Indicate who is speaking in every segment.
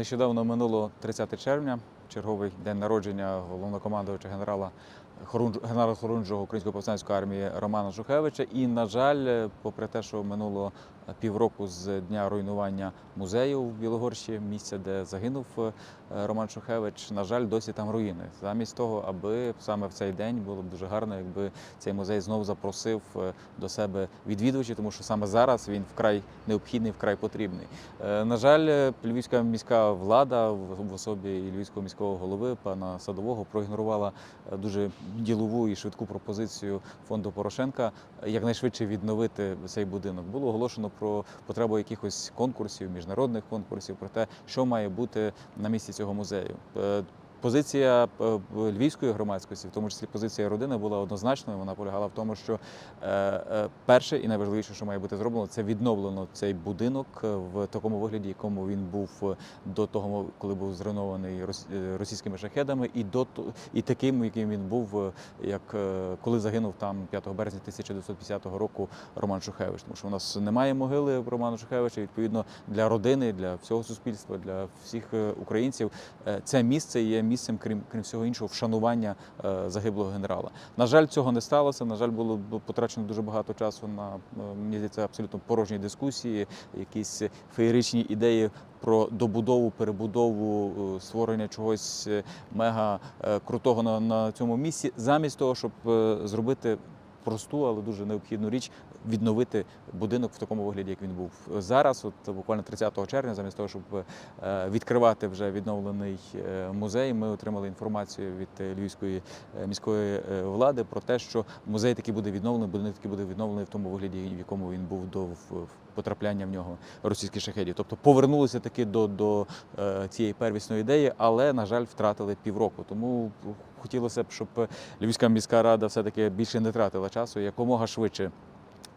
Speaker 1: Нещодавно минуло 30 червня, черговий день народження головнокомандувача генерала генерала Хорунжого Української повстанської армії Романа Шухевича. І, на жаль, попри те, що минуло півроку з дня руйнування музею в Білогорщі, місця, де загинув е, Роман Шухевич, на жаль, досі там руїни. Замість того, аби саме в цей день було б дуже гарно, якби цей музей знову запросив е, до себе відвідувачів, тому що саме зараз він вкрай необхідний, вкрай потрібний. Е, На жаль, львівська міська влада в особі і львівського міського голови пана Садового проігнорувала е, дуже ділову і швидку пропозицію фонду Порошенка е, якнайшвидше відновити цей будинок. Було оголошено про потребу якихось конкурсів, міжнародних конкурсів, про те, що має бути на місці цього музею. Позиція е, львівської громадськості, в тому числі позиція родини, була однозначною. Вона полягала в тому, що е, е, перше і найважливіше, що має бути зроблено, це відновлено цей будинок в такому вигляді, якому він був до того, коли був зруйнований рос- російськими шахедами, і до і таким, яким він був, як коли загинув там 5 березня 1950 року Роман Шухевич. Тому що у нас немає могили Романа Шухевича. Відповідно, для родини, для всього суспільства, для всіх українців це місце є місцем, крім крім всього іншого, вшанування е, загиблого генерала. На жаль, цього не сталося. На жаль, було потрачено дуже багато часу на е, мені здається, абсолютно порожні дискусії, якісь феєричні ідеї. Про добудову, перебудову, е, створення чогось мега крутого на, на цьому місці, замість того, щоб зробити просту, але дуже необхідну річ відновити будинок в такому вигляді, як він був зараз. От буквально 30 червня, замість того, щоб е, відкривати вже відновлений е, музей, ми отримали інформацію від львівської е, міської влади про те, що музей таки буде відновлений, будинок таки буде відновлений в тому вигляді, в якому він був до потрапляння в нього російських шахедів. Тобто повернулися таки до, до цієї первісної ідеї, але на жаль, втратили півроку. Тому хотілося б, щоб Львівська міська рада все-таки більше не тратила часу, якомога швидше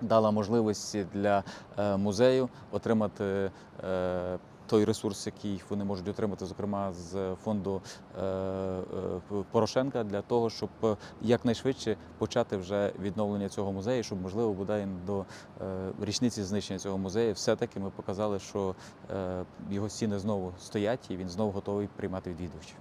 Speaker 1: дала можливості для е, музею отримати. е, Той ресурс, який вони можуть отримати, зокрема з фонду е, Порошенка, для того, щоб якнайшвидше почати вже відновлення цього музею, щоб можливо бодай до річниці знищення цього музею, все-таки ми показали, що його стіни знову стоять і він знову готовий приймати відвідувачів.